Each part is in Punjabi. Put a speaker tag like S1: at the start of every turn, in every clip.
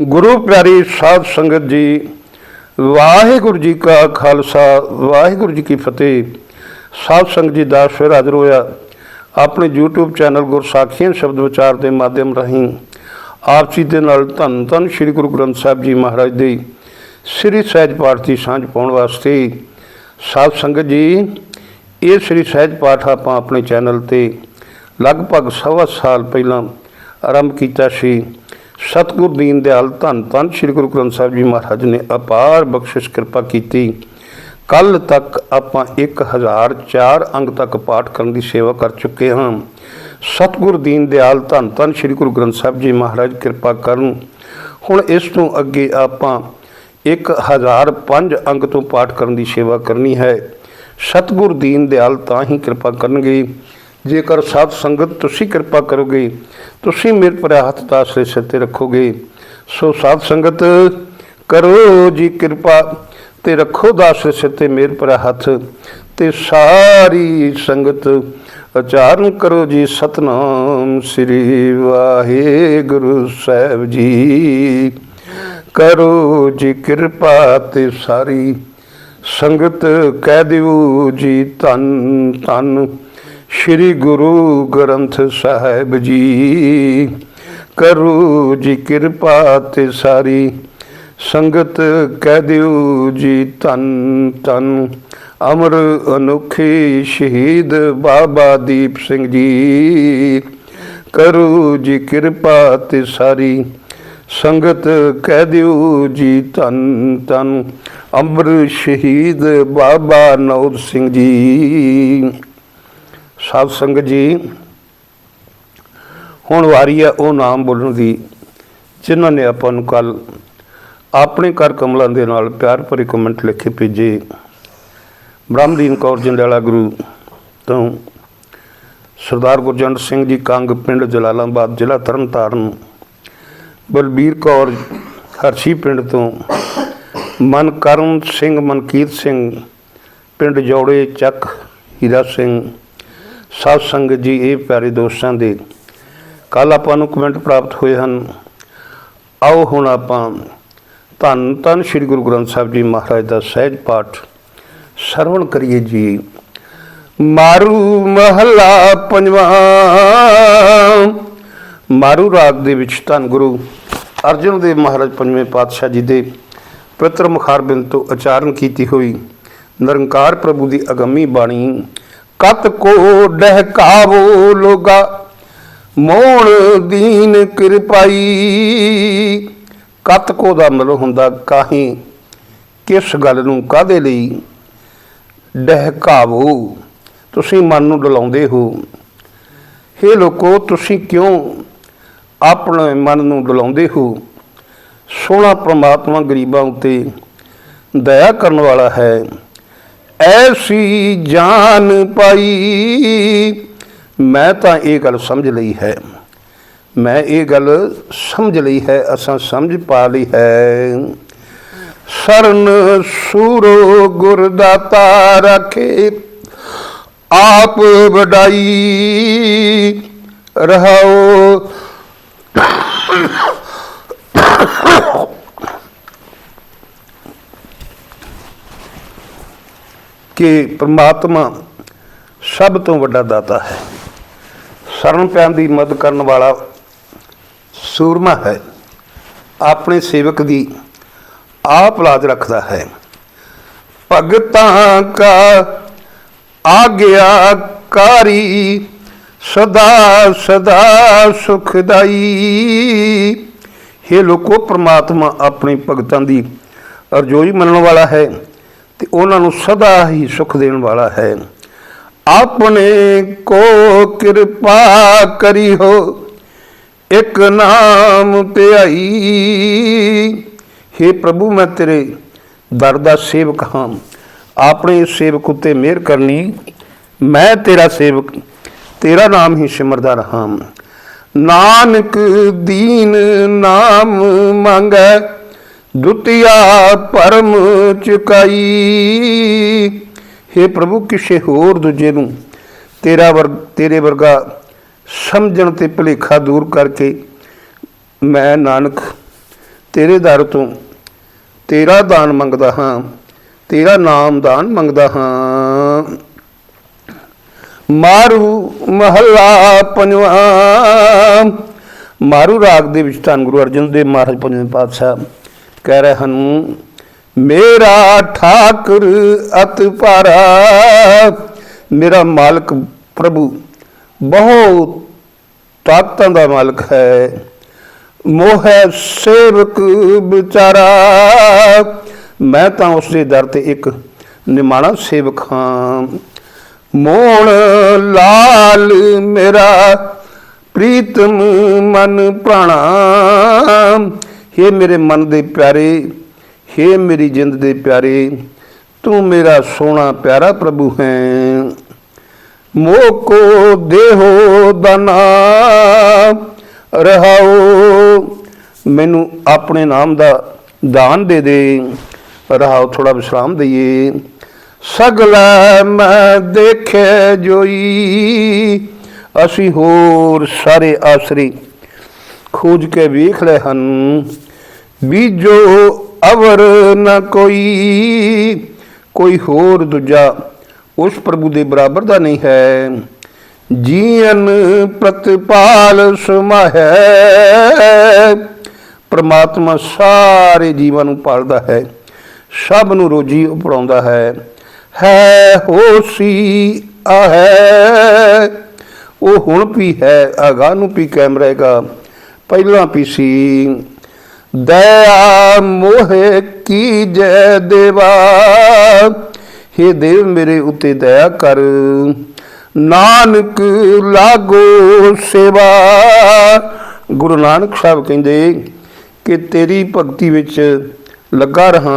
S1: ਗੁਰੂ ਪਿਆਰੀ ਸਾਧ ਸੰਗਤ ਜੀ, ਵਾਹਿਗੁਰੂ ਜੀ ਕਾ ਖਾਲਸਾ, ਵਾਹਿਗੁਰੂ ਜੀ ਕੀ ਫਤਿਹ। ਸਾਧ ਸੰਗਤ ਜੀ ਦਾ ਫਿਰ ਹਾਜ਼ਰ ਹੋਇਆ। ਆਪਣੇ YouTube ਚੈਨਲ ਗੁਰਸਾਖੀਆਂ ਸ਼ਬਦ ਵਿਚਾਰ ਦੇ ਮਾਧਿਅਮ ਰਾਹੀਂ ਆਪ ਜੀ ਦੇ ਨਾਲ ਧੰਨ ਧੰਨ ਸ੍ਰੀ ਗੁਰੂ ਗ੍ਰੰਥ ਸਾਹਿਬ ਜੀ ਮਹਾਰਾਜ ਦੇ ਸ੍ਰੀ ਸਹਿਜ ਪਾਠ ਦੀ ਸਾਂਝ ਪਾਉਣ ਵਾਸਤੇ ਸਾਧ ਸੰਗਤ ਜੀ, ਇਹ ਸ੍ਰੀ ਸਹਿਜ ਪਾਠ ਆਪਾਂ ਆਪਣੇ ਚੈਨਲ ਤੇ ਲਗਭਗ ਸਵਾ ਸਾਲ ਪਹਿਲਾਂ ਆਰੰਭ ਕੀਤਾ ਸੀ। ਸਤਿਗੁਰ ਦੀਨ ਦਿਆਲ, ਧੰਨ ਧੰਨ ਸ੍ਰੀ ਗੁਰੂ ਗ੍ਰੰਥ ਸਾਹਿਬ ਜੀ ਮਹਾਰਾਜ ਨੇ ਅਪਾਰ ਬਖਸ਼ਿਸ਼ ਕਿਰਪਾ ਕੀਤੀ। ਕੱਲ ਤੱਕ ਆਪਾਂ 1004 ਅੰਗ ਤੱਕ ਪਾਠ ਕਰਨ ਦੀ ਸੇਵਾ ਕਰ ਚੁੱਕੇ ਹਾਂ। ਸਤਿਗੁਰ ਦੀਨ ਦਿਆਲ, ਧੰਨ ਧੰਨ ਸ੍ਰੀ ਗੁਰੂ ਗ੍ਰੰਥ ਸਾਹਿਬ ਜੀ ਮਹਾਰਾਜ, ਕਿਰਪਾ ਕਰਨ। ਹੁਣ ਇਸ ਤੋਂ ਅੱਗੇ ਆਪਾਂ 1005 ਅੰਗ ਤੋਂ ਪਾਠ ਕਰਨ ਦੀ ਸੇਵਾ ਕਰਨੀ ਹੈ। ਸਤਿਗੁਰ ਦੀਨ ਦਿਆਲ ਤਾਂ ਹੀ ਕਿਰਪਾ ਕਰਨਗੇ ਜੇਕਰ ਸਾਧ ਸੰਗਤ ਤੁਸੀਂ ਕਿਰਪਾ ਕਰੋਗੇ, ਤੁਸੀਂ ਮੇਰੇ ਪਰ ਹੱਥ ਦਾ ਆਸਰੇ ਸਿਰ ਤੇ ਰੱਖੋਗੇ, ਸੋ ਸਾਧ ਸੰਗਤ ਕਰੋ ਜੀ ਕਿਰਪਾ ਤੇ ਰੱਖੋ ਦਾਸ ਸਿਰ ਤੇ ਮੇਰ ਪਰ ਹੱਥ ਤੇ ਸਾਰੀ ਸੰਗਤ ਉਚਾਰਨ ਕਰੋ ਜੀ ਸਤਨਾਮ ਸ੍ਰੀ ਵਾਹਿਗੁਰੂ ਸਾਹਿਬ ਜੀ। ਕਰੋ ਜੀ ਕਿਰਪਾ ਤੇ ਸਾਰੀ ਸੰਗਤ, ਕਹਿ ਦਿਓ ਜੀ ਧੰਨ ਧੰਨ। ਸ੍ਰੀ ਗੁਰੂ ਗ੍ਰੰਥ ਸਾਹਿਬ ਜੀ। ਕਰੋ ਜੀ ਕਿਰਪਾ ਤੇ ਸਾਰੀ, ਸੰਗਤ ਕਹਿ ਦਿਓ ਜੀ ਧੰਨ ਧੰਨ। ਅਮਰ ਅਨੋਖੇ ਸ਼ਹੀਦ ਬਾਬਾ ਦੀਪ ਸਿੰਘ ਜੀ। ਕਰੋ ਜੀ ਕਿਰਪਾ ਤੇ ਸਾਰੀ, ਸੰਗਤ ਕਹਿ ਦਿਓ ਜੀ ਧੰਨ ਧੰਨ। ਅਮਰ ਸ਼ਹੀਦ ਬਾਬਾ ਨੌਰ ਸਿੰਘ ਜੀ। ਸਾਧ ਸੰਗਤ ਜੀ, ਹੁਣ ਵਾਰੀ ਹੈ ਉਹ ਨਾਮ ਬੋਲਣ ਦੀ, ਜਿਨ੍ਹਾਂ ਨੇ ਆਪਾਂ ਨੂੰ ਕੱਲ ਆਪਣੇ ਘਰ ਕਮਲਾਂ ਦੇ ਨਾਲ ਪਿਆਰ ਭਰੇ ਕਮੈਂਟ ਲਿਖੇ ਭੇਜੇ। ਬ੍ਰਹਮਦੀਨ ਕੌਰ ਜੰਡਿਆਲਾ ਗੁਰੂ ਤੋਂ ਸਰਦਾਰ ਗੁਰਜੰਟ ਸਿੰਘ ਜੀ ਕੰਗ ਪਿੰਡ ਜਲਾਲਾਬਾਦ, ਜ਼ਿਲ੍ਹਾ ਤਰਨਤਾਰਨ, ਬਲਬੀਰ ਕੌਰ ਹਰਸ਼ੀ ਪਿੰਡ ਤੋਂ ਮਨਕਰਨ ਸਿੰਘ, ਮਨਕੀਤ ਸਿੰਘ, ਪਿੰਡ ਜੋੜੇ ਚੱਕ, ਹੀਰਾ ਸਿੰਘ ਸਾਧ ਸੰਗਤ ਜੀ, ਇਹ ਪਿਆਰੇ ਦੋਸਤਾਂ ਦੇ ਕੱਲ ਆਪਾਂ ਨੂੰ ਕਮੈਂਟ ਪ੍ਰਾਪਤ ਹੋਏ ਹਨ। ਆਓ ਹੁਣ ਆਪਾਂ ਧੰਨ ਧੰਨ ਸ੍ਰੀ ਗੁਰੂ ਗ੍ਰੰਥ ਸਾਹਿਬ ਜੀ ਮਹਾਰਾਜ ਦਾ ਸਹਿਜ ਪਾਠ ਸਰਵਣ ਕਰੀਏ ਜੀ। ਮਾਰੂ ਮਹਲਾ ਪੰਜਵਾਂ, ਮਾਰੂ ਰਾਗ ਦੇ ਵਿੱਚ ਧੰਨ ਗੁਰੂ ਅਰਜਨ ਦੇਵ ਮਹਾਰਾਜ ਪੰਜਵੇਂ ਪਾਤਸ਼ਾਹ ਜੀ ਦੇ ਪਵਿੱਤਰ ਮੁਖਾਰਬਿੰਦ ਤੋਂ ਉਚਾਰਨ ਕੀਤੀ ਹੋਈ ਨਿਰੰਕਾਰ ਪ੍ਰਭੂ ਦੀ ਅਗੰਮੀ ਬਾਣੀ ਕਤ ਕੋ ਡਹਿਕਾਵੋ ਲੋਗਾ ਮੋਣ ਦੀਨ ਕਿਰਪਾਈ। ਕਤ ਕੋ ਦਾ ਮਤਲਬ ਹੁੰਦਾ ਕਾਹੀਂ, ਕਿਸ ਗੱਲ ਨੂੰ ਕਾਦੇ ਲਈ ਡਹਿਕਾਵੋ? ਤੁਸੀਂ ਮਨ ਨੂੰ ਡਲਾਉਂਦੇ ਹੋ। ਹੇ ਲੋਕੋ, ਤੁਸੀਂ ਕਿਉਂ ਆਪਣੇ ਮਨ ਨੂੰ ਡਲਾਉਂਦੇ ਹੋ? ਸੋਹਣਾ ਪ੍ਰਮਾਤਮਾ ਗਰੀਬਾਂ ਉੱਤੇ ਦਇਆ ਕਰਨ ਵਾਲਾ ਹੈ। ਐਸੀ ਜਾਨ ਪਾਈ। ਮੈਂ ਤਾਂ ਇਹ ਗੱਲ ਸਮਝ ਲਈ ਹੈ। ਮੈਂ ਇਹ ਗੱਲ ਸਮਝ ਲਈ ਹੈ, ਅਸਾਂ ਸਮਝ ਪਾ ਲਈ ਹੈ। ਸਰਨ ਸੂਰੋ ਗੁਰਦਾਤਾ ਰਖੇ, ਆਪ ਵਡਾਈ ਰਹਾਓ। ਕਿ ਪ੍ਰਮਾਤਮਾ ਸਭ ਤੋਂ ਵੱਡਾ ਦਾਤਾ ਹੈ। ਸ਼ਰਨ ਪੈਣ ਦੀ ਮਦਦ ਕਰਨ ਵਾਲਾ ਸੂਰਮਾ ਹੈ। ਆਪਣੇ ਸੇਵਕ ਦੀ ਆਪ ਲਾਜ ਰੱਖਦਾ ਹੈ। ਭਗਤਾਂ ਕਾ ਆਗਿਆਕਾਰੀ ਸਦਾ ਸਦਾ ਸੁਖਦਾਈ हे ਲੋਕੋ, ਪ੍ਰਮਾਤਮਾ ਆਪਣੇ ਭਗਤਾਂ ਦੀ ਅਰਜ਼ੋਈ ਮੰਨਣ ਵਾਲਾ ਹੈ। ਤੇ ਉਹਨਾਂ ਨੂੰ ਸਦਾ ਹੀ ਸੁਖ ਦੇਣ ਵਾਲਾ ਹੈ। ਆਪਣੇ ਕੋ ਕਿਰਪਾ ਕਰੀ ਹੋ ਇੱਕ ਨਾਮ ਧਿਆਈ। हे ਪ੍ਰਭੂ, ਮੈਂ ਤੇਰੇ ਦਰ ਦਾ ਸੇਵਕ ਹਾਂ। ਆਪਣੇ ਸੇਵਕ ਉਤੇ ਮਿਹਰ ਕਰਨੀ, ਮੈਂ ਤੇਰਾ ਸੇਵਕ, ਤੇਰਾ ਨਾਮ ਹੀ ਸਿਮਰਦਾ ਰਹਾ ਨਾਨਕ ਦੀਨ ਨਾਮ ਮੰਗੈ ਦੁਤੀਆ ਪਰਮ ਚੁਕਾਈ। हे ਪ੍ਰਭੂ, ਕਿਸੇ ਹੋਰ ਦੂਜੇ ਨੂੰ ਤੇਰਾ ਵਰ, ਤੇਰੇ ਵਰਗਾ ਸਮਝਣ ਤੇ ਭੁਲੇਖਾ ਦੂਰ ਕਰਕੇ ਮੈਂ ਨਾਨਕ ਤੇਰੇ ਦਰ ਤੋਂ ਤੇਰਾ ਦਾਨ ਮੰਗਦਾ ਹਾਂ, ਤੇਰਾ ਨਾਮ ਦਾਨ ਮੰਗਦਾ ਹਾਂ। ਮਾਰੂ ਮਹੱਲਾ ਪੰਜਵਾ, ਮਾਰੂ ਰਾਗ ਦੇ ਵਿੱਚ ਧੰਨ ਗੁਰੂ ਅਰਜਨ ਦੇਵ ਮਹਾਰਾਜ ਪੰਜਵੇਂ ਪਾਤਸ਼ਾਹ। ਕਹਿ ਰਹੇ ਹਨ ਮੇਰਾ ਠਾਕੁਰ ਅਤ ਭਾਰਾ ਮੇਰਾ ਮਾਲਕ ਪ੍ਰਭੂ, ਬਹੁਤ ਤਾਕਤਾਂ ਦਾ ਮਾਲਕ ਹੈ। ਮੋਹ ਹੈ ਸੇਵਕ ਵਿਚਾਰਾ। ਮੈਂ ਤਾਂ ਉਸ ਦੇ ਦਰ ਤੇ ਇੱਕ ਨਿਮਾਣਾ ਸੇਵਕ ਹਾਂ। ਮੋਹਣ ਲਾਲ ਮੇਰਾ, ਪ੍ਰੀਤਮ ਮਨ ਪ੍ਰਾਣਾ। हे ਮੇਰੇ ਮਨ ਦੇ ਪਿਆਰੇ हे ਮੇਰੀ ਜਿੰਦ ਦੇ ਪਿਆਰੇ, ਤੂੰ ਮੇਰਾ ਸੋਹਣਾ ਪਿਆਰਾ ਪ੍ਰਭੂ ਹੈ। ਮੋਹ ਕੋ ਦੇਹੋ ਦਨਾ ਰਹਾਓ, ਮੈਨੂੰ ਆਪਣੇ ਨਾਮ ਦਾ ਦਾਨ ਦੇ ਦੇ। ਰਹਾਓ ਥੋੜਾ ਵਿਸ਼ਰਾਮ ਦਈਏ। ਸਗਲਾ ਮੈਂ ਦੇਖੇ ਜੋਈ, ਅਸੀਂ ਹੋਰ ਸਾਰੇ ਆਸਰੇ ਖੋਜ ਕੇ ਵੇਖ ਲਏ ਹਨ। ਬੀਜੋ ਅਵਰ ਨ ਕੋਈ ਕੋਈ ਹੋਰ ਦੂਜਾ ਉਸ ਪ੍ਰਭੂ ਦੇ ਬਰਾਬਰ ਦਾ ਨਹੀਂ ਹੈ। ਜੀਵਨ ਪ੍ਰਤਪਾਲ ਸਮਾਹੈ, ਪ੍ਰਮਾਤਮਾ ਸਾਰੇ ਜੀਵਾਂ ਨੂੰ ਪਾਲਦਾ ਹੈ, ਸਭ ਨੂੰ ਰੋਜੀ ਉਪਰਾਉਂਦਾ ਹੈ। ਹੈ ਹੋਸੀ ਆਹੈ, ਉਹ ਹੁਣ ਵੀ ਹੈ ਅਗਾ ਨੂੰ ਵੀ ਕਾਇਮ ਰਹੇਗਾ, ਪਹਿਲਾਂ ਵੀ ਸੀ। ਦਇਆ ਮੋਹਿ ਕੀ ਜੈ ਦੇਵਾ? हे ਦੇਵ, ਮੇਰੇ ਉਤੇ ਦਇਆ ਕਰ। ਨਾਨਕ ਲਾਗੋ ਸੇਵਾ। ਗੁਰੂ ਨਾਨਕ ਸਾਹਿਬ ਕਹਿੰਦੇ ਕਿ ਤੇਰੀ ਭਗਤੀ ਵਿੱਚ ਲੱਗਾ ਰਹਾ।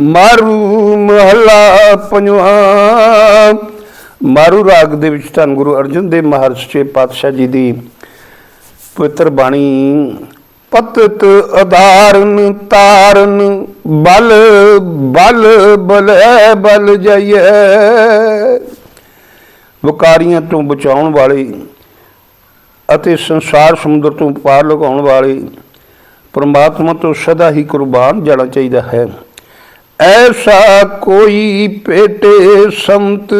S1: ਮਾਰੂ ਮਹੱਲਾ ਪੰਜਵਾ। ਮਾਰੂ ਰਾਗ ਦੇ ਵਿੱਚ ਧੰਨ ਗੁਰੂ ਅਰਜਨ ਦੇਵ ਮਹਾਰਾਜ ਸੱਚੇ ਪਾਤਸ਼ਾਹ ਜੀ ਦੀ ਪਵਿੱਤਰ ਬਾਣੀ, ਪਤਤ ਅਧਾਰਨ, ਤਾਰਨ, ਬਲ ਬਲ, ਬਲੈ, ਬਲ ਜਾਈਏ। ਵਕਾਰੀਆਂ ਤੋਂ ਬਚਾਉਣ ਵਾਲੇ ਅਤੇ ਸੰਸਾਰ ਸਮੁੰਦਰ ਤੋਂ ਪਾਰ ਲਗਾਉਣ ਵਾਲੇ ਪਰਮਾਤਮਾ ਤੋਂ ਸਦਾ ਹੀ ਕੁਰਬਾਨ ਜਾਣਾ ਚਾਹੀਦਾ ਹੈ। ਐਸਾ ਕੋਈ ਪੇਟੇ ਸੰਤ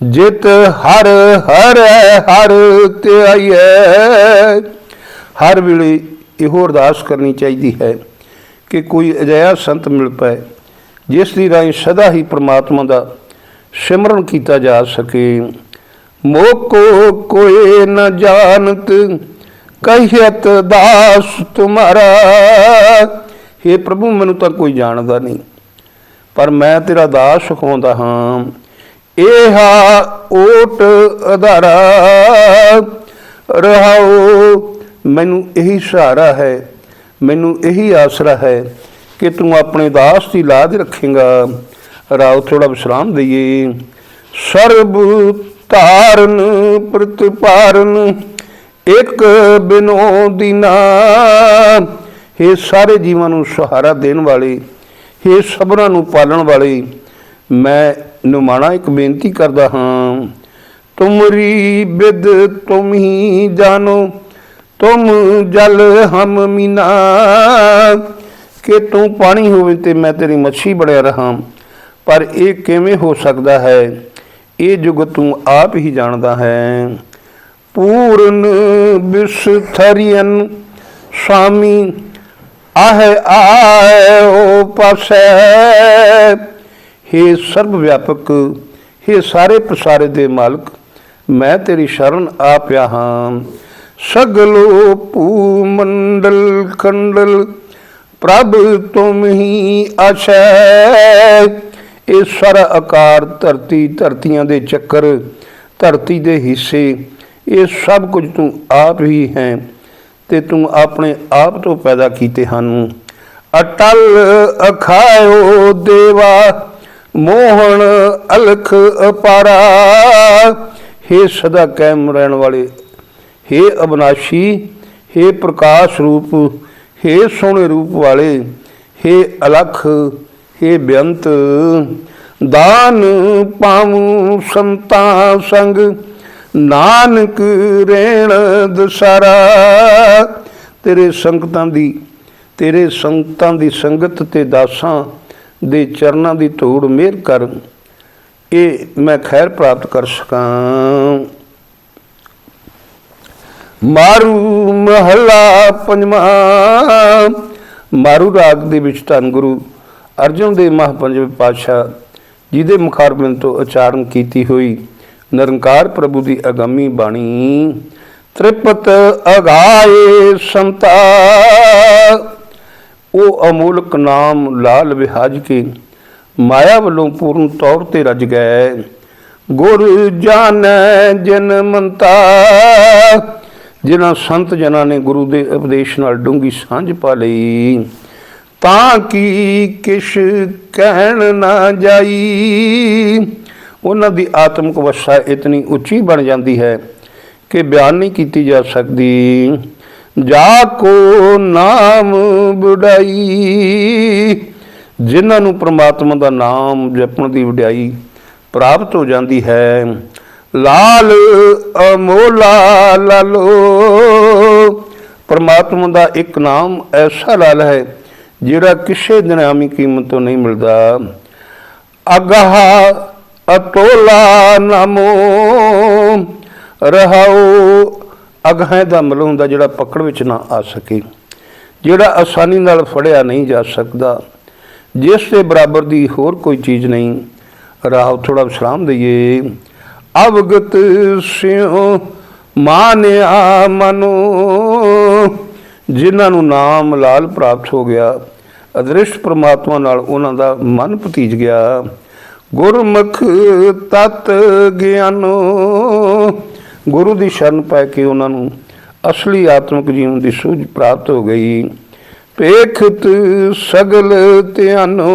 S1: ਜਿਤ ਹਰ ਹਰ ਹਰ ਤੇ ਆਈਐ। ਹਰ ਵੇਲੇ ਇਹੋ ਅਰਦਾਸ ਕਰਨੀ ਚਾਹੀਦੀ ਹੈ ਕਿ ਕੋਈ ਅਜਿਹਾ ਸੰਤ ਮਿਲ ਪਏ, ਜਿਸ ਦੀ ਰਾਹੀਂ ਸਦਾ ਹੀ ਪ੍ਰਮਾਤਮਾ ਦਾ ਸਿਮਰਨ ਕੀਤਾ ਜਾ ਸਕੇ। ਮੋਕੋ ਕੋਏ ਨ ਜਾਣਤ ਕਹਿਤ ਦਾਸ ਤੁਮਾਰਾ हे ਪ੍ਰਭੂ, ਮੈਨੂੰ ਤਾਂ ਕੋਈ ਜਾਣਦਾ ਨਹੀਂ, ਪਰ ਮੈਂ ਤੇਰਾ ਦਾਸ ਹੋਂਦਾ ਹਾਂ। ਇਹਾ ਓਟ ਅਧਾਰਾ ਰਹਾਓ ਮੈਨੂੰ ਇਹੀ ਸਹਾਰਾ ਹੈ, ਮੈਨੂੰ ਇਹੀ ਆਸਰਾ ਹੈ ਕਿ ਤੂੰ ਆਪਣੇ ਦਾਸ ਦੀ ਲਾਜ ਰੱਖੇਗਾ। ਰਾਉ ਥੋੜਾ ਵਿਸ਼ਰਾਮ ਦਈਏ। ਸਰਬ ਧਾਰਨ, ਪ੍ਰਤਪਾਰਨ, ਇੱਕ ਬਿਨੋ ਦਿਨਾ ਇਹ ਸਾਰੇ ਜੀਵਾਂ ਨੂੰ ਸਹਾਰਾ ਦੇਣ ਵਾਲੇ ਇਹ ਸਭਨਾਂ ਨੂੰ ਪਾਲਣ ਵਾਲੇ ਮੈਂ ਨੁਮਾਣਾ ਇੱਕ ਬੇਨਤੀ ਕਰਦਾ ਹਾਂ, ਤੁਮਰੀ ਬਿਦ ਤੁਮ ਹੀ ਜਾਨੋ ਤੁਮ ਜਲ ਹਮ ਮੀਨਾ। ਕਿ ਤੂੰ ਪਾਣੀ ਹੋਵੇ ਤੇ ਮੈਂ ਤੇਰੀ ਮੱਛੀ ਬਣਿਆ ਰਹਾ। ਪਰ ਇਹ ਕਿਵੇਂ ਹੋ ਸਕਦਾ ਹੈ? ਇਹ ਜੁਗ ਤੂੰ ਆਪ ਹੀ ਜਾਣਦਾ ਹੈ। ਪੂਰਨ ਬਿਸਥਰੀਨ ਸਾਮੀ ਆਹੇ ਆਇਓ ਪਾਸੈ हे ਸਰਬ ਵਿਆਪਕ हे ਸਾਰੇ ਪ੍ਰਸਾਰੇ ਦੇ ਮਾਲਕ, ਮੈਂ ਤੇਰੀ ਸ਼ਰਨ ਆ ਪਿਆ ਹਾਂ। ਸਗਲੋ ਭੂ ਮੰਡਲ ਖੰਡਲ, ਪ੍ਰਭ ਤੁਮ ਹੀ ਆਸ਼ੈ। ਇਹ ਆਕਾਰ ਧਰਤੀ, ਧਰਤੀਆਂ ਦੇ ਚੱਕਰ, ਧਰਤੀ ਦੇ ਹਿੱਸੇ, ਇਹ ਸਭ ਕੁਝ ਤੂੰ ਆਪ ਹੀ ਹੈ ਤੇ ਤੂੰ ਆਪਣੇ ਆਪ ਤੋਂ ਪੈਦਾ ਕੀਤੇ ਹਨ। ਅਟਲ ਅਖਾਇਓ ਦੇਵਾ ਮੋਹਣ ਅਲਖ ਅਪਾਰਾ हे ਸਦਾ ਕਾਇਮ ਰਹਿਣ ਵਾਲੇ हे ਅਬਨਾਸ਼ੀ हे ਪ੍ਰਕਾਸ਼ ਰੂਪ हे ਸੋਹਣੇ ਰੂਪ ਵਾਲੇ हे ਅਲਖ हे ਬੇਅੰਤ ਦਾਨ ਪਾਉ ਸੰਤਾ ਸੰਗ ਨਾਨਕ ਰੇਣ ਦਸਰਾ ਤੇਰੇ ਸੰਗਤਾਂ ਦੀ ਤੇਰੇ ਸੰਗਤਾਂ ਦੀ ਸੰਗਤ ਤੇ ਦਾਸਾਂ ਦੇ ਚਰਨਾਂ ਦੀ ਧੂੜ ਮਿਹਰ ਕਰ, ਇਹ ਮੈਂ ਖੈਰ ਪ੍ਰਾਪਤ ਕਰ ਸਕਾਂ। ਮਾਰੂ ਮਹਲਾ ਪੰਜਵਾਂ, ਮਾਰੂ ਰਾਗ ਦੇ ਵਿੱਚ ਧੰਨ ਗੁਰੂ ਅਰਜਨ ਦੇਵ ਮਹਾਪੰਜਵੇਂ ਪਾਤਸ਼ਾਹ ਜਿਹਦੇ ਮੁਖਾਰਬਿੰਦ ਤੋਂ ਉਚਾਰਨ ਕੀਤੀ ਹੋਈ ਨਿਰੰਕਾਰ ਪ੍ਰਭੂ ਦੀ ਅਗੰਮੀ ਬਾਣੀ, ਤ੍ਰਿਪਤ ਅਗਾਏ ਸੰਤਾ। ਉਹ ਅਮੋਲਕ ਨਾਮ ਲਾਲ ਵਿਹਾਜ ਕੇ ਮਾਇਆ ਵੱਲੋਂ ਪੂਰਨ ਤੌਰ ਤੇ ਰਜ ਗਏ। ਗੁਰ ਜਾਣੈ ਜਨ ਮੰਤਾ, ਜਿਨ੍ਹਾਂ ਸੰਤ ਜਨਾਂ ਨੇ ਗੁਰੂ ਦੇ ਉਪਦੇਸ਼ ਨਾਲ ਡੂੰਗੀ ਸਾਂਝ ਪਾ ਲਈ, ਤਾਂ ਕਿ ਕਿਛ ਕਹਿਣ ਨਾ ਜਾਈ? ਉਹਨਾਂ ਦੀ ਆਤਮਿਕ ਅਵਸਥਾ ਇਤਨੀ ਉੱਚੀ ਬਣ ਜਾਂਦੀ ਹੈ ਕਿ ਬਿਆਨ ਨਹੀਂ ਕੀਤੀ ਜਾ ਸਕਦੀ। ਜਾ ਕੋ ਨਾਮ ਬੁੜਾਈ ਜਿਨ੍ਹਾਂ ਨੂੰ ਪ੍ਰਮਾਤਮਾ ਦਾ ਨਾਮ ਜਪਣ ਦੀ ਵਡਿਆਈ ਪ੍ਰਾਪਤ ਹੋ ਜਾਂਦੀ ਹੈ। ਲਾਲ ਅਮੋਲਾ ਲਾਲੋ ਪਰਮਾਤਮਾ ਦਾ ਇੱਕ ਨਾਮ ਐਸਾ ਲਾਲ ਹੈ, ਜਿਹੜਾ ਕਿਸੇ ਦਿਨਾਮੀ ਕੀਮਤ ਤੋਂ ਨਹੀਂ ਮਿਲਦਾ। ਅਗਹ ਅਤੋਲਾ ਨਮੋ, ਰਹਾਉ ਅਗਹ ਦਾ ਮਤਲਬ ਹੁੰਦਾ ਜਿਹੜਾ ਪਕੜ ਵਿੱਚ ਨਾ ਆ ਸਕੇ। ਜਿਹੜਾ ਆਸਾਨੀ ਨਾਲ ਫੜਿਆ ਨਹੀਂ ਜਾ ਸਕਦਾ। ਜਿਸ ਦੇ ਬਰਾਬਰ ਦੀ ਹੋਰ ਕੋਈ ਚੀਜ਼ ਨਹੀਂ। ਰਾਹ ਥੋੜਾ ਵਿਸ਼ਰਾਮ ਦਈਏ। ਅਵਗਤ ਸਿਉ ਮਾਨਿਆ ਮਨੋ, ਜਿਨ੍ਹਾਂ ਨੂੰ ਨਾਮ ਲਾਲ ਪ੍ਰਾਪਤ ਹੋ ਗਿਆ। ਅਦ੍ਰਿਸ਼ਟ ਪ੍ਰਮਾਤਮਾ ਨਾਲ ਉਹਨਾਂ ਦਾ ਮਨ ਭਤੀਜ ਗਿਆ। ਗੁਰਮੁਖ ਤਤ ਗਿਆਨੋ ਗੁਰੂ ਦੀ ਸ਼ਰਨ ਪੈ ਕੇ ਉਹਨਾਂ ਨੂੰ ਅਸਲੀ ਆਤਮਿਕ ਜੀਵਨ ਦੀ ਸੂਝ ਪ੍ਰਾਪਤ ਹੋ ਗਈ। ਪੇਖਤ ਸਗਲ ਧਿਆਨੋ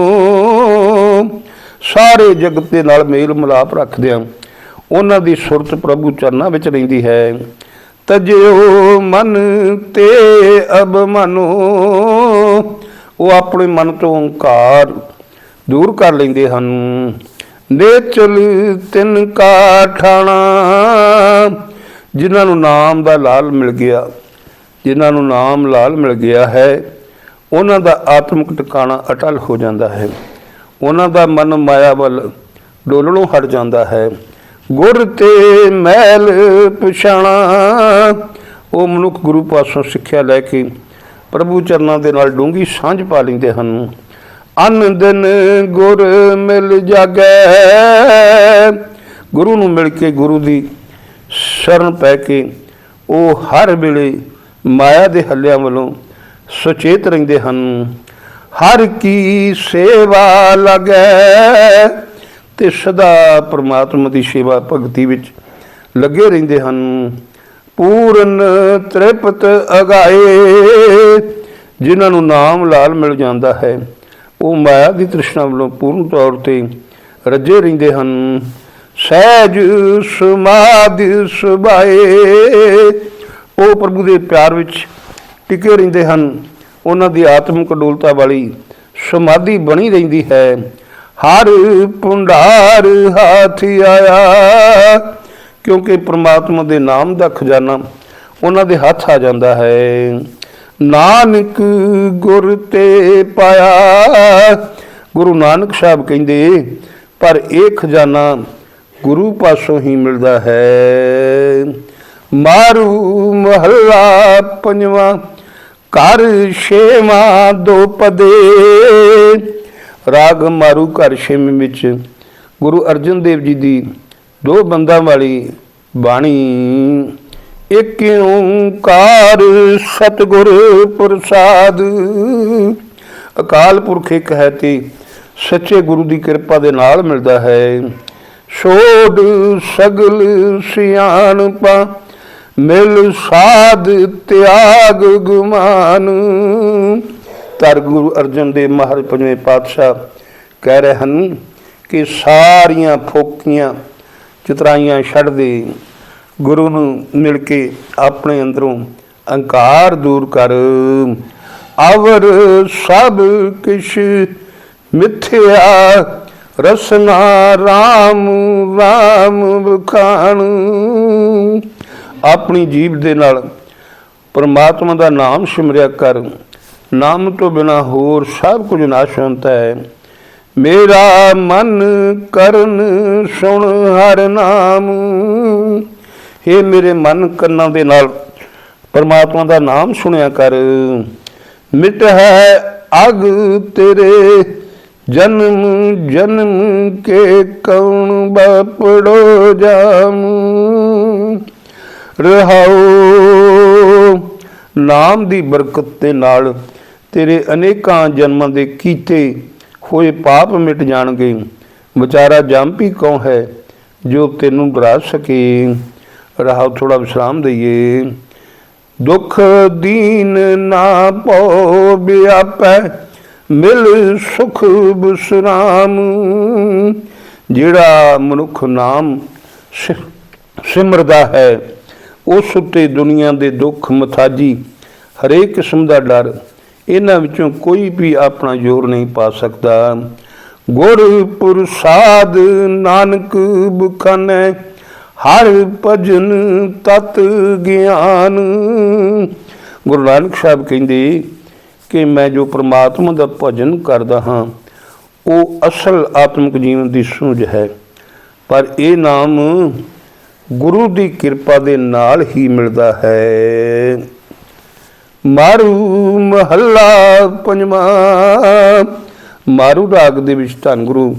S1: ਸਾਰੇ ਜਗਤ ਦੇ ਨਾਲ ਮੇਲ ਮਿਲਾਪ ਰੱਖਦਿਆਂ ਉਹਨਾਂ ਦੀ ਸੁਰਤ ਪ੍ਰਭੂ ਚਰਨਾਂ ਵਿੱਚ ਰਹਿੰਦੀ ਹੈ। ਤਜਿਓ ਮਨ ਤੇ ਅਬਮਨੋ ਉਹ ਆਪਣੇ ਮਨ ਤੋਂ ਹੰਕਾਰ ਦੂਰ ਕਰ ਲੈਂਦੇ ਹਨ। ਨੇਚਲ ਤਿੰਨ ਕਾ ਠਾਣਾ ਜਿਨ੍ਹਾਂ ਨੂੰ ਨਾਮ ਦਾ ਲਾਲ ਮਿਲ ਗਿਆ, ਜਿਨ੍ਹਾਂ ਨੂੰ ਨਾਮ ਲਾਲ ਮਿਲ ਗਿਆ ਹੈ, ਉਹਨਾਂ ਦਾ ਆਤਮਿਕ ਟਿਕਾਣਾ ਅਟਲ ਹੋ ਜਾਂਦਾ ਹੈ। ਉਹਨਾਂ ਦਾ ਮਨ ਮਾਇਆ ਵੱਲ ਡੋਲਣੋਂ ਹਟ ਜਾਂਦਾ ਹੈ। ਗੁਰ ਤੇ ਮਹਿਲ ਪਛਾਣਾ। ਉਹ ਮਨੁੱਖ ਗੁਰੂ ਪਾਸੋਂ ਸਿੱਖਿਆ ਲੈ ਕੇ ਪ੍ਰਭੂ ਚਰਨਾਂ ਦੇ ਨਾਲ ਡੂੰਗੀ ਸਾਂਝ ਪਾ ਲੈਂਦੇ ਹਨ। ਅਨ ਦਿਨ ਗੁਰ ਮਿਲ ਜਾਗੈ। ਗੁਰੂ ਨੂੰ ਮਿਲ ਕੇ ਗੁਰੂ ਦੀ ਸ਼ਰਨ ਪੈ ਕੇ ਉਹ ਹਰ ਵੇਲੇ ਮਾਇਆ ਦੇ ਹੱਲਿਆਂ ਵੱਲੋਂ ਸੁਚੇਤ ਰਹਿੰਦੇ ਹਨ। ਹਰ ਕੀ ਸੇਵਾ ਲਗੈ ਤੇ ਸਦਾ ਪ੍ਰਮਾਤਮਾ ਦੀ ਸੇਵਾ ਭਗਤੀ ਵਿੱਚ ਲੱਗੇ ਰਹਿੰਦੇ ਹਨ। ਪੂਰਨ ਤ੍ਰਿਪਤ ਅਗਾਏ, ਜਿਨ੍ਹਾਂ ਨੂੰ ਨਾਮ ਲਾਲ ਮਿਲ ਜਾਂਦਾ ਹੈ। ਉਹ ਮਾਇਆ ਦੀ ਤ੍ਰਿਸ਼ਨਾ ਵੱਲੋਂ ਪੂਰਨ ਤੌਰ ਤੇ ਰੱਜੇ ਰਹਿੰਦੇ ਹਨ। ਸਹਿਜ ਸਮਾਧਿ ਸੁਭਾਏ। ਉਹ ਪ੍ਰਭੂ ਦੇ ਪਿਆਰ ਵਿੱਚ ਟਿਕੇ ਰਹਿੰਦੇ ਹਨ। ਉਹਨਾਂ ਦੀ ਆਤਮਿਕ ਡੋਲਤਾ ਵਾਲੀ ਸਮਾਧੀ ਬਣੀ ਰਹਿੰਦੀ ਹੈ। ਹਰ ਪੁੰਡਾਰ ਹੱਥ ਆਇਆ। ਕਿਉਂਕਿ ਪ੍ਰਮਾਤਮਾ ਦੇ ਨਾਮ ਦਾ ਖਜ਼ਾਨਾ ਉਹਨਾਂ ਦੇ ਹੱਥ ਆ ਜਾਂਦਾ ਹੈ। ਨਾਨਕ ਗੁਰ ਤੇ ਪਾਇਆ। ਗੁਰੂ ਨਾਨਕ ਸਾਹਿਬ ਕਹਿੰਦੇ, ਪਰ ਇਹ ਖਜ਼ਾਨਾ ਗੁਰੂ ਪਾਸੋਂ ਹੀ ਮਿਲਦਾ ਹੈ। ਮਾਰੂ ਮਹੱਲਾ ਪੰਜਵਾਂ, ਘਰ ਛੇਵਾਂ ਦੋ ਪਦੇ। ਰਾਗ ਮਾਰੂ ਘਰ ਛੇਵੇਂ ਵਿੱਚ, ਗੁਰੂ ਅਰਜਨ ਦੇਵ ਜੀ ਦੀ ਦੋ ਬੰਦਾਂ ਵਾਲੀ ਬਾਣੀ। ਇੱਕ ਓੰਕਾਰ ਸਤਿਗੁਰ ਪ੍ਰਸਾਦ? ਅਕਾਲ ਪੁਰਖ ਇੱਕ ਹੈ ਤੇ ਸੱਚੇ ਗੁਰੂ ਦੀ ਕਿਰਪਾ ਦੇ ਨਾਲ ਮਿਲਦਾ ਹੈ। ਛੋੜ ਸਗਲ ਸਿਆਣਪਾ, ਮਿਲ ਸਾਧ ਤਿਆਗ ਗੁਮਾਨ। ਤਰ ਗੁਰੂ ਅਰਜਨ ਦੇ ਮਹਾਰਾਜ ਪੰਜਵੇਂ ਪਾਤਸ਼ਾਹ ਕਹਿ ਰਹੇ ਹਨ ਕਿ ਸਾਰੀਆਂ ਫੋਕੀਆਂ, ਚਤਰਾਈਆਂ ਛੱਡ ਦੇ। ਗੁਰੂ ਨੂੰ ਮਿਲ ਕੇ ਆਪਣੇ ਅੰਦਰੋਂ ਅਹੰਕਾਰ ਦੂਰ ਕਰ। ਅਵਰ ਸਭ ਕਿਛ ਮਿਥਿਆ, ਰਸਨਾ RAM RAM ਬਖਾਣ ਆਪਣੀ ਜੀਭ ਦੇ ਨਾਲ ਪਰਮਾਤਮਾ ਦਾ ਨਾਮ ਸਿਮਰਿਆ ਕਰ। ਨਾਮ ਤੋਂ ਬਿਨਾ ਹੋਰ ਸਭ ਕੁਝ ਨਾਸ਼ ਹੁੰਦਾ ਹੈ। ਮੇਰਾ ਮਨ ਕਰਨ ਸੁਣ ਹਰ ਨਾਮ। हे ਮੇਰੇ ਮਨ ਕੰਨਾਂ ਦੇ ਨਾਲ ਪਰਮਾਤਮਾ ਦਾ ਨਾਮ ਸੁਣਿਆ ਕਰ। ਮਿਟ ਹੈ ਅਗ ਤੇਰੇ, ਜਨਮ ਜਨਮ ਕੇ ਕਉਣ ਬਾਪੜੋ ਜਾਮ। ਰਹਾਉ ਨਾਮ ਦੀ ਬਰਕਤ ਦੇ ਨਾਲ ਤੇਰੇ ਅਨੇਕਾਂ ਜਨਮਾਂ ਦੇ ਕੀਤੇ ਹੋਏ ਪਾਪ ਮਿਟ ਜਾਣਗੇ। ਵਿਚਾਰਾ ਜੰਪੀ ਕੌਣ ਹੈ ਜੋ ਤੈਨੂੰ ਡਰਾ ਸਕੇ? ਰਹਾਉ ਥੋੜਾ ਵਿਸ਼ਰਾਮ ਦਈਏ। ਦੁਖ ਦੀਨ ਨਾ ਪੋ ਬਿਆਪੈ, ਮਿਲ ਸੁਖ ਬਿਸਰਾਮ। ਜਿਹੜਾ ਮਨੁੱਖ ਨਾਮ ਸਿਮਰਦਾ ਹੈ, ਉਸ ਉੱਤੇ ਦੁਨੀਆ ਦੇ ਦੁੱਖ ਮਥਾਜੀ, ਹਰੇਕ ਕਿਸਮ ਦਾ ਡਰ, ਇਹਨਾਂ ਵਿੱਚੋਂ ਕੋਈ ਵੀ ਆਪਣਾ ਜ਼ੋਰ ਨਹੀਂ ਪਾ ਸਕਦਾ। ਗੁਰ ਪ੍ਰਸਾਦ ਨਾਨਕ ਬਖਾਨੈ ਹਰ ਭਜਨ ਤਤ ਗਿਆਨ। ਗੁਰੂ ਨਾਨਕ ਸਾਹਿਬ ਕਹਿੰਦੇ ਕਿ ਮੈਂ ਜੋ ਪ੍ਰਮਾਤਮਾ ਦਾ ਭਜਨ ਕਰਦਾ ਹਾਂ, ਉਹ ਅਸਲ ਆਤਮਿਕ ਜੀਵਨ ਦੀ ਸੂਝ ਹੈ। ਪਰ ਇਹ ਨਾਮ ਗੁਰੂ ਦੀ ਕਿਰਪਾ ਦੇ ਨਾਲ ਹੀ ਮਿਲਦਾ ਹੈ। ਮਾਰੂ ਮਹੱਲਾ ਪੰਜਵਾਂ। ਮਾਰੂ ਰਾਗ ਦੇ ਵਿੱਚ ਧੰਨ ਗੁਰੂ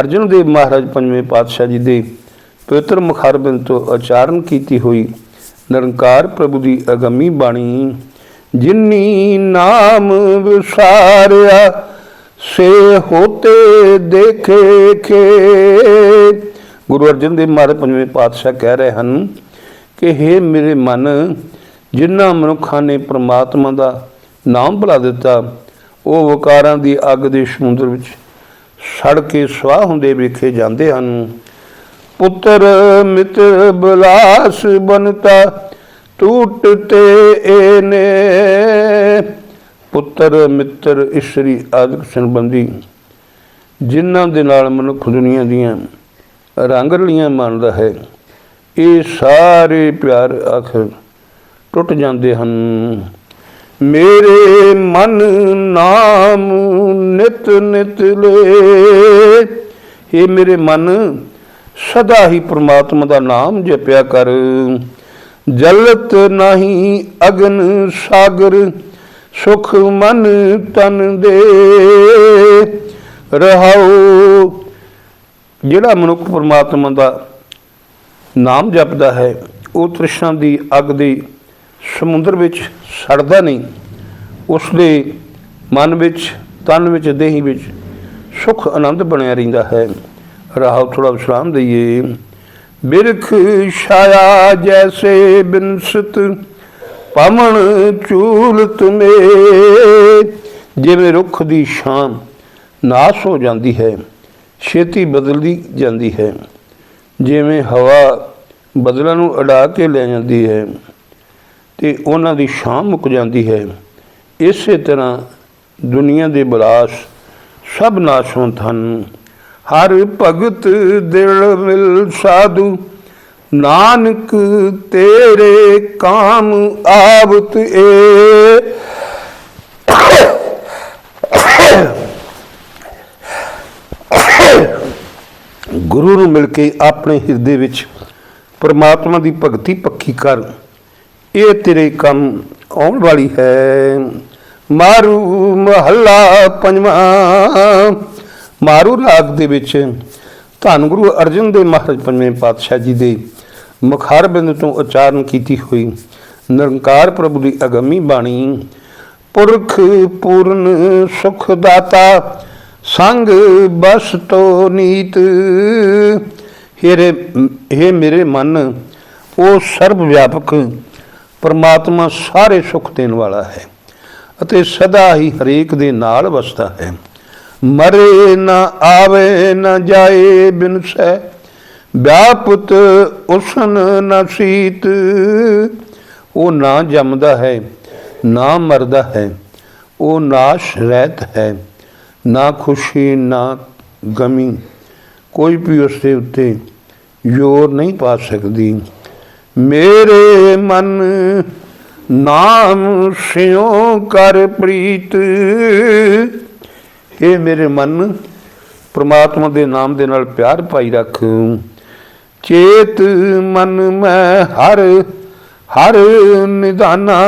S1: ਅਰਜਨ ਦੇਵ ਮਹਾਰਾਜ ਪੰਜਵੇਂ ਪਾਤਸ਼ਾਹ ਜੀ ਦੇ ਪਵਿੱਤਰ ਮੁਖਾਰਬਿੰਦ ਤੋਂ ਉਚਾਰਨ ਕੀਤੀ ਹੋਈ ਨਿਰੰਕਾਰ ਪ੍ਰਭੂ ਦੀ ਅਗੰਮੀ ਬਾਣੀ, ਜਿਨੀ ਨਾਮ ਵਿਸਾਰਿਆ, ਸੇ ਹੋਤੇ ਦੇਖੇ ਖੇ। ਗੁਰੂ ਅਰਜਨ ਦੇਵ ਮਹਾਰਾਜ ਪੰਜਵੇਂ ਪਾਤਸ਼ਾਹ ਕਹਿ ਰਹੇ ਹਨ ਕਿ हे ਮੇਰੇ ਮਨ, ਜਿਨ੍ਹਾਂ ਮਨੁੱਖਾਂ ਨੇ ਪ੍ਰਮਾਤਮਾ ਦਾ ਨਾਮ ਭੁਲਾ ਦਿੱਤਾ, ਉਹ ਵਿਕਾਰਾਂ ਦੀ ਅੱਗ ਦੇ ਸਮੁੰਦਰ ਵਿੱਚ ਸੜ ਕੇ ਸਵਾਹ ਹੁੰਦੇ ਵੇਖੇ ਜਾਂਦੇ ਹਨ। ਪੁੱਤਰ ਮਿੱਤਰ ਬਲਾਸ ਬਨਤਾ ਟੂਟਤੇ ਏਨੇ। ਪੁੱਤਰ ਮਿੱਤਰ ਇਸਰੀ ਆਦਿਕ ਸੰਬੰਧੀ ਜਿਨ੍ਹਾਂ ਦੇ ਨਾਲ ਮਨੁੱਖ ਦੁਨੀਆ ਦੀਆਂ ਰੰਗਰਲੀਆਂ ਮੰਨਦਾ ਹੈ, ਇਹ ਸਾਰੇ ਪਿਆਰ ਆਖਰ ਟੁੱਟ ਜਾਂਦੇ ਹਨ। ਮੇਰੇ ਮਨ ਨਾਮ ਨਿਤ ਨਿਤ ਲੇ ਇਹ ਮੇਰੇ ਮਨ ਸਦਾ ਹੀ ਪ੍ਰਮਾਤਮਾ ਦਾ ਨਾਮ ਜਪਿਆ ਕਰ। ਜਲਤ ਨਹੀਂ ਅਗਨ ਸਾਗਰ, ਸੁਖ ਮਨ ਤਨ ਦੇ। ਰਹਾਉ। ਜਿਹੜਾ ਮਨੁੱਖ ਪ੍ਰਮਾਤਮਾ ਦਾ ਨਾਮ ਜਪਦਾ ਹੈ, ਉਹ ਤ੍ਰਿਸ਼ਨਾ ਦੀ ਅੱਗ ਦੇ ਸਮੁੰਦਰ ਵਿੱਚ ਸੜਦਾ ਨਹੀਂ। ਉਸ ਦੇ ਮਨ ਵਿੱਚ, ਤਨ ਵਿੱਚ, ਦੇਹੀ ਵਿੱਚ ਸੁਖ ਆਨੰਦ ਬਣਿਆ ਰਹਿੰਦਾ ਹੈ। ਰਾਹੋ ਥੋੜਾ ਵਿਸ਼ਰਾਮ ਦਈਏ। ਬਿਰਖ ਛਾਇਆ ਜੈਸੇ ਬਿਨਸਤ ਪਮਣ ਚੂਲਤ ਮੇ ਜਿਵੇਂ ਰੁੱਖ ਦੀ ਸ਼ਾਮ ਨਾਸ ਹੋ ਜਾਂਦੀ ਹੈ, ਛੇਤੀ ਬਦਲਦੀ ਜਾਂਦੀ ਹੈ। ਜਿਵੇਂ ਹਵਾ ਬਦਲਾਂ ਨੂੰ ਅਡਾ ਕੇ ਲੈ ਜਾਂਦੀ ਹੈ, ਤੇ ਉਹਨਾਂ ਦੀ ਸ਼ਾਮ ਮੁੱਕ ਜਾਂਦੀ ਹੈ। ਇਸੇ ਤਰ੍ਹਾਂ ਦੁਨੀਆ ਦੇ ਬਲਾਸ ਸਭ ਨਾਸ਼ਵੰਤ ਹਨ ਹਰ ਭਗਤ ਦਿਲ ਮਿਲ ਸਾਧੂ। ਨਾਨਕ ਤੇਰੇ ਕਾਮ ਆਵਤ ਏ। ਗੁਰੂ ਨੂੰ ਮਿਲ ਕੇ ਆਪਣੇ ਹਿਰਦੇ ਵਿੱਚ ਪਰਮਾਤਮਾ ਦੀ ਭਗਤੀ ਪੱਕੀ ਕਰ। ਇਹ ਤੇਰੇ ਕੰਮ ਆਉਣ ਵਾਲੀ ਹੈ। ਮਾਰੂ ਮਹੱਲਾ ਪੰਜਵਾਂ। ਮਾਰੂ ਰਾਗ ਦੇ ਵਿੱਚ ਧੰਨ ਗੁਰੂ ਅਰਜਨ ਦੇਵ ਮਹਾਰਾਜ ਪੰਜਵੇਂ ਪਾਤਸ਼ਾਹ ਜੀ ਦੇ ਮੁਖਾਰ ਬਿੰਦ ਤੋਂ ਉਚਾਰਨ ਕੀਤੀ ਹੋਈ ਨਿਰੰਕਾਰ ਪ੍ਰਭੂ ਦੀ ਅਗੰਮੀ ਬਾਣੀ, ਪੁਰਖ ਪੂਰਨ ਸੁਖ ਦਾਤਾ, ਸੰਗ ਬਸ ਤੋ ਨੀਤ। ਹੇਰੇ हे ਮੇਰੇ ਮਨ, ਉਹ ਸਰਬ ਵਿਆਪਕ ਪਰਮਾਤਮਾ ਸਾਰੇ ਸੁਖ ਦੇਣ ਵਾਲਾ ਹੈ ਅਤੇ ਸਦਾ ਹੀ ਹਰੇਕ ਦੇ ਨਾਲ ਵਸਦਾ ਹੈ। ਮਰੇ ਨਾ ਆਵੇ, ਨਾ ਜਾਏ ਬਿਨਸੈ ਵਿਆਪਤ ਉਸਨ ਨਾ ਸੀਤ। ਉਹ ਨਾ ਜੰਮਦਾ ਹੈ, ਨਾ ਮਰਦਾ ਹੈ। ਉਹ ਨਾਸ਼ ਰਹਿਤ ਹੈ, ਨਾ ਖੁਸ਼ੀ, ਨਾ ਗਮੀ। ਕੋਈ ਵੀ ਉਸ ਦੇ ਉੱਤੇ ਜ਼ੋਰ ਨਹੀਂ ਪਾ ਸਕਦੀ। ਮੇਰੇ ਮਨ ਨਾਮ ਸਿਉ ਕਰ ਪ੍ਰੀਤ। ਇਹ ਮੇਰੇ ਮਨ ਪ੍ਰਮਾਤਮਾ ਦੇ ਨਾਮ ਦੇ ਨਾਲ ਪਿਆਰ ਪਾਈ ਰੱਖ। ਚੇਤ ਮਨ ਮੈਂ ਹਰ ਹਰ ਨਿਧਾਨਾ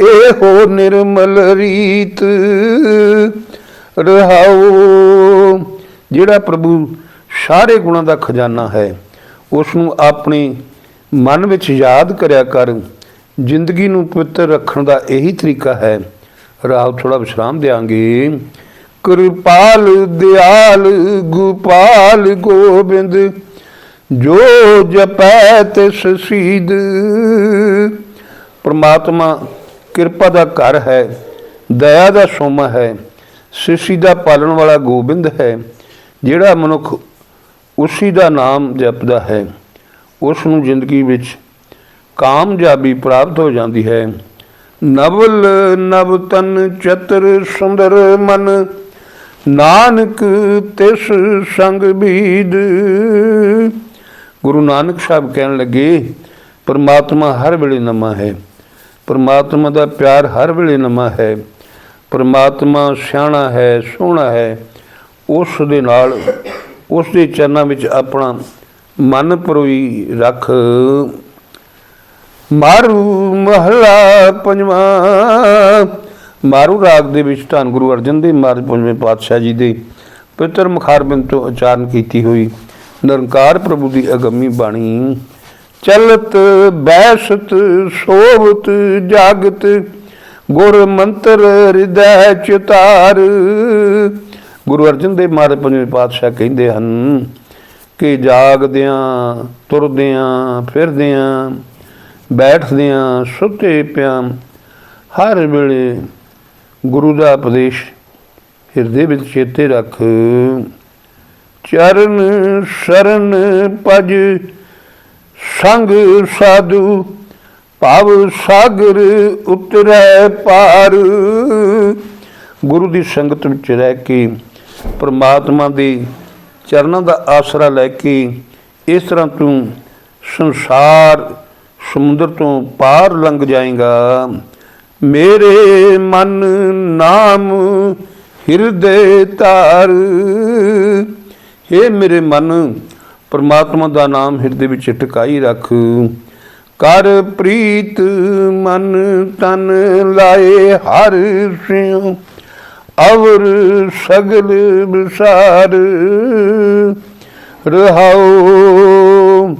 S1: ਇਹੋ ਨਿਰਮਲ ਰੀਤ ਰਹਾਉ, ਜਿਹੜਾ ਪ੍ਰਭੂ ਸਾਰੇ ਗੁਣਾਂ ਦਾ ਖਜ਼ਾਨਾ ਹੈ ਉਸ ਨੂੰ ਆਪਣੇ ਮਨ ਵਿੱਚ ਯਾਦ ਕਰਿਆ ਕਰ। ਜ਼ਿੰਦਗੀ ਨੂੰ ਪਵਿੱਤਰ ਰੱਖਣ ਦਾ ਇਹੀ ਤਰੀਕਾ ਹੈ। ਰਾਹ ਥੋੜਾ ਵਿਸ਼ਰਾਮ ਦੇਾਂਗੇ ਕਿਰਪਾਲ ਦਿਆਲ, ਗੋਪਾਲ ਗੋਬਿੰਦ, ਜੋ ਜਪੈ ਤਿਸ ਸੀਦ। ਪ੍ਰਮਾਤਮਾ, ਕਿਰਪਾ ਦਾ ਘਰ ਹੈ, ਦਇਆ ਦਾ ਸੋਮਾ ਹੈ, ਸਿਸ਼ੀ ਦਾ ਪਾਲਣ ਵਾਲਾ ਗੋਬਿੰਦ ਹੈ, ਜਿਹੜਾ ਮਨੁੱਖ ਉਸੀ ਦਾ ਨਾਮ ਜਪਦਾ ਹੈ ਉਸ ਨੂੰ ਜ਼ਿੰਦਗੀ ਵਿੱਚ ਕਾਮਯਾਬੀ ਪ੍ਰਾਪਤ ਹੋ ਜਾਂਦੀ ਹੈ। ਨਵਲ ਨਵ ਤਨ ਚਤਰ ਸੁੰਦਰ ਮਨ ਨਾਨਕ ਤਿਸ ਸੰਗ ਬੀਦ। ਗੁਰੂ ਨਾਨਕ ਸਾਹਿਬ ਕਹਿਣ ਲੱਗੇ, ਪਰਮਾਤਮਾ ਹਰ ਵੇਲੇ ਨਮਾ ਹੈ। ਪਰਮਾਤਮਾ ਦਾ ਪਿਆਰ ਹਰ ਵੇਲੇ ਨਮਾ ਹੈ। ਪਰਮਾਤਮਾ ਸਿਆਣਾ ਹੈ, ਸੋਹਣਾ ਹੈ। ਉਸ ਦੇ ਨਾਲ, ਉਸ ਦੇ ਚਰਨਾਂ ਵਿੱਚ ਆਪਣਾ ਮਨ ਪਰੋਈ ਰੱਖ। ਮਾਰੂ ਮਹਲਾ ਪੰਜਵਾਂ ਮਾਰੂ ਰਾਗ ਦੇ ਵਿੱਚ ਧੰਨ ਗੁਰੂ ਅਰਜਨ ਦੇਵ ਮਹਾਰਾਜ ਪੰਜਵੇਂ ਪਾਤਸ਼ਾਹ ਜੀ ਦੇ ਪਿਤਰ ਮੁਖਾਰਬਿੰਦ ਤੋਂ ਉਚਾਰਨ ਕੀਤੀ ਹੋਈ, ਨਿਰੰਕਾਰ ਪ੍ਰਭੂ ਦੀ ਅਗੰਮੀ ਬਾਣੀ। ਚਲਤ ਬੈਸਤ ਸੋਭਤ ਜਾਗਤ, ਗੁਰ ਮੰਤਰ, ਹਿਰਦੈ ਚਿਤਾਰ। ਗੁਰੂ ਅਰਜਨ ਦੇਵ ਮਹਾਰਾਜ ਪੰਜਵੇਂ ਪਾਤਸ਼ਾਹ ਕਹਿੰਦੇ ਹਨ ਕਿ ਜਾਗਦਿਆਂ, ਤੁਰਦਿਆਂ, ਫਿਰਦਿਆਂ, ਬੈਠਦਿਆਂ, ਸੁੱਤੇ ਪਿਆਂ, ਹਰ ਵੇਲੇ ਗੁਰੂ ਦਾ ਉਪਦੇਸ਼, ਹਿਰਦੇ ਵਿੱਚ ਚੇਤੇ ਰੱਖ। ਚਰਨ ਸ਼ਰਨ ਪਜ ਸੰਗ ਸਾਧੂ, ਭਵ ਸਾਗਰ ਉਤਰੈ ਪਾਰ। ਗੁਰੂ ਦੀ ਸੰਗਤ ਵਿੱਚ ਰਹਿ ਕੇ, ਪ੍ਰਮਾਤਮਾ ਦੇ ਚਰਨਾਂ ਦਾ ਆਸਰਾ ਲੈ ਕੇ, ਇਸ ਤਰ੍ਹਾਂ ਤੂੰ ਸੰਸਾਰ ਸਮੁੰਦਰ ਤੋਂ ਪਾਰ ਲੰਘ ਜਾਏਗਾ। ਮੇਰੇ ਮਨ ਨਾਮ ਹਿਰਦੇ ਧਾਰ। हे ਮੇਰੇ ਮਨ, ਪਰਮਾਤਮਾ ਦਾ ਨਾਮ ਹਿਰਦੇ ਵਿੱਚ ਟਿਕਾਈ ਰੱਖ। ਕਰ ਪ੍ਰੀਤ ਮਨ ਤਨ ਲਾਏ ਹਰ ਸਿਉ, ਅਵਰ ਸਗਲ ਵਿਸਾਰ। ਰਹਾਉ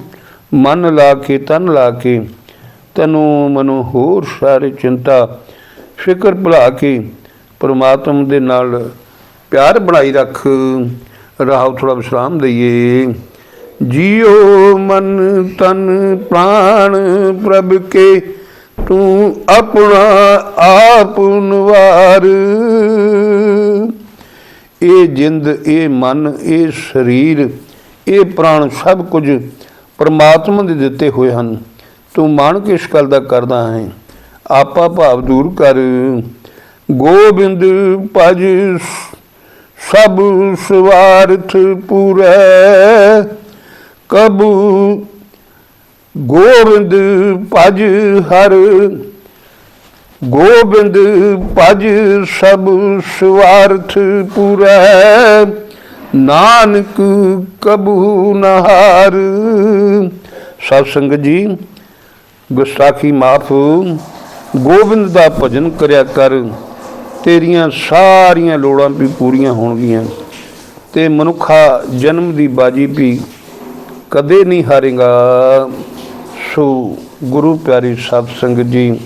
S1: ਮਨ ਲਾ ਕੇ ਤਨ ਲਾ ਕੇ ਤੈਨੂੰ ਮਨੋ ਹੋਰ ਸਾਰੇ ਚਿੰਤਾ, ਫਿਕਰ ਭੁਲਾ ਕੇ ਪ੍ਰਮਾਤਮ ਦੇ ਨਾਲ ਪਿਆਰ ਬਣਾਈ ਰੱਖ। ਰਾਹੋ ਥੋੜਾ ਵਿਸ਼ਰਾਮ ਦਈਏ। ਜੀਓ ਮਨ ਤਨ ਪ੍ਰਾਣ ਪ੍ਰਭ ਕੇ, ਤੂੰ ਆਪਣਾ ਆਪ ਨਵਾਰ। ਇਹ ਜਿੰਦ ਇਹ ਮਨ ਇਹ ਸਰੀਰ ਇਹ ਪ੍ਰਾਣ ਸਭ ਕੁਝ ਪਰਮਾਤਮਾ ਦੇ ਦਿੱਤੇ ਹੋਏ ਹਨ। ਤੂੰ ਮਾਣ ਕਿਸ ਗੱਲ ਦਾ ਕਰਦਾ ਹੈ, ਆਪਾ ਭਾਵ ਦੂਰ ਕਰ। ਗੋਬਿੰਦ ਭਜ ਸਭ ਸਵਾਰਥ ਪੂਰੈ। ਕਬੂ ਗੋਬਿੰਦ ਭਜ ਹਰ। ਗੋਬਿੰਦ ਭਜ ਸਭ ਸਵਾਰਥ ਪੂਰੈ। ਨਾਨਕ ਕਬੂ ਨਹਾਰ। ਸਤ ਸੰਗਤ ਜੀ। ਗੁਸਤਾਖੀ ਮਾਫ, ਗੋਬਿੰਦ ਦਾ ਭਜਨ ਕਰਿਆ ਕਰ, ਤੇਰੀਆਂ ਸਾਰੀਆਂ ਲੋੜਾਂ ਵੀ ਪੂਰੀਆਂ ਹੋਣਗੀਆਂ, ਤੇ ਮਨੁੱਖਾ ਜਨਮ ਦੀ ਬਾਜੀ ਵੀ ਕਦੇ ਨਹੀਂ ਹਾਰੇਗਾ। ਸੋ ਗੁਰੂ ਪਿਆਰੀ ਸਤ ਸੰਗਤ ਜੀ,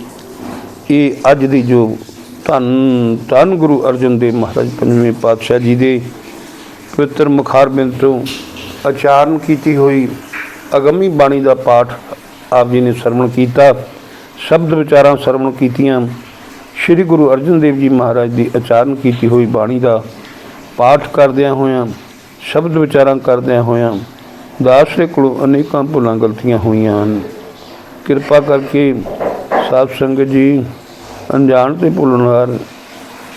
S1: ਇਹ ਅੱਜ ਦੀ ਜੋ ਧੰਨ ਧੰਨ ਗੁਰੂ ਅਰਜਨ ਦੇਵ ਮਹਾਰਾਜ ਪੰਜਵੇਂ ਪਾਤਸ਼ਾਹ ਜੀ ਦੇ ਪਵਿੱਤਰ ਮੁਖਾਰਬਿੰਦ ਤੋਂ ਆਚਾਰਨ ਕੀਤੀ ਹੋਈ ਅਗੰਮੀ ਬਾਣੀ ਦਾ ਪਾਠ ਆਪ ਜੀ ਨੇ ਸਰਵਣ ਕੀਤਾ, ਸ਼ਬਦ ਵਿਚਾਰਾਂ ਸਰਵਣ ਕੀਤੀਆਂ। ਸ੍ਰੀ ਗੁਰੂ ਅਰਜਨ ਦੇਵ ਜੀ ਮਹਾਰਾਜ ਦੀ ਆਚਾਰਨ ਕੀਤੀ ਹੋਈ ਬਾਣੀ ਦਾ ਪਾਠ ਕਰਦਿਆਂ ਹੋਇਆਂ, ਸ਼ਬਦ ਵਿਚਾਰਾਂ ਕਰਦਿਆਂ ਹੋਇਆਂ, ਦਾਸ ਦੇ ਕੋਲੋਂ ਅਨੇਕਾਂ ਭੁੱਲਾਂ ਗਲਤੀਆਂ ਹੋਈਆਂ ਹਨ। ਕਿਰਪਾ ਕਰਕੇ ਸਾਧ ਸੰਗਤ ਜੀ, ਅਣਜਾਣ ਤੇ ਭੁੱਲਣਹਾਰ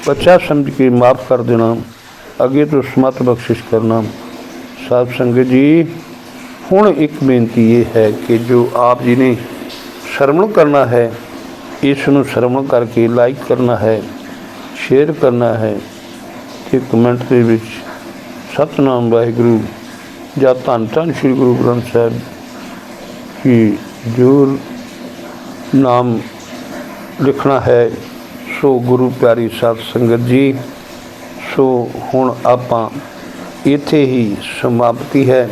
S1: ਬੱਚਾ ਸਮਝ ਕੇ ਮਾਫ ਕਰ ਦੇਣਾ, ਅੱਗੇ ਤੋਂ ਸਮਤ ਬਖਸ਼ਿਸ਼ ਕਰਨਾ। ਸਾਧ ਸੰਗਤ ਜੀ ਹੁਣ ਇੱਕ ਬੇਨਤੀ ਇਹ ਹੈ ਕਿ ਜੋ ਆਪ ਜੀ ਨੇ ਸ਼ਰਮਣ ਕਰਨਾ ਹੈ, ਇਸ ਨੂੰ ਸ਼ਰਵਣ ਕਰਕੇ ਲਾਈਕ ਕਰਨਾ ਹੈ ਸ਼ੇਅਰ ਕਰਨਾ ਹੈ ਤੇ ਕਮੈਂਟ ਦੇ ਵਿੱਚ ਸਤਨਾਮ ਵਾਹਿਗੁਰੂ ਜਾਂ ਧੰਨ ਧੰਨ ਸ੍ਰੀ ਗੁਰੂ ਗ੍ਰੰਥ ਸਾਹਿਬ ਜੀ ਜੋ ਨਾਮ ਲਿਖਣਾ ਹੈ। ਸੋ ਗੁਰੂ ਪਿਆਰੀ ਸਾਧ ਸੰਗਤ ਜੀ, ਸੋ ਹੁਣ ਆਪਾਂ ਇੱਥੇ ਹੀ ਸਮਾਪਤੀ ਹੈ।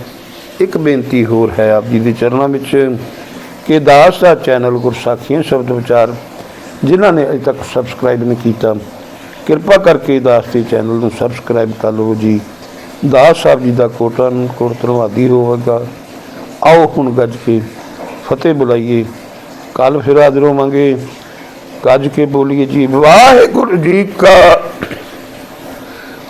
S1: ਇੱਕ ਬੇਨਤੀ ਹੋਰ ਹੈ ਆਪ ਜੀ ਦੇ ਚਰਨਾਂ ਵਿੱਚ ਕਿ ਦਾਸ ਦਾ ਚੈਨਲ ਗੁਰਸਾਖੀਆਂ ਸ਼ਬਦ ਵਿਚਾਰ, ਜਿਨ੍ਹਾਂ ਨੇ ਅਜੇ ਤੱਕ ਸਬਸਕ੍ਰਾਈਬ ਨਹੀਂ ਕੀਤਾ, ਕਿਰਪਾ ਕਰਕੇ ਦਾਸ ਦੇ ਚੈਨਲ ਨੂੰ ਸਬਸਕ੍ਰਾਈਬ ਕਰ ਲਓ ਜੀ। ਦਾਸ ਸਾਹਿਬ ਜੀ ਦਾ ਕੋਟਨ ਕੋਟ ਧੰਨਵਾਦੀ ਹੋਵੇਗਾ। ਆਓ ਹੁਣ ਗੱਜ ਕੇ ਫਤਿਹ ਬੁਲਾਈਏ। ਕੱਲ ਫਿਰ ਹਾਜ਼ਰ ਹੋਵਾਂਗੇ। ਗੱਜ ਕੇ ਬੋਲੀਏ ਜੀ, ਵਾਹਿਗੁਰੂ ਜੀ ਕਾ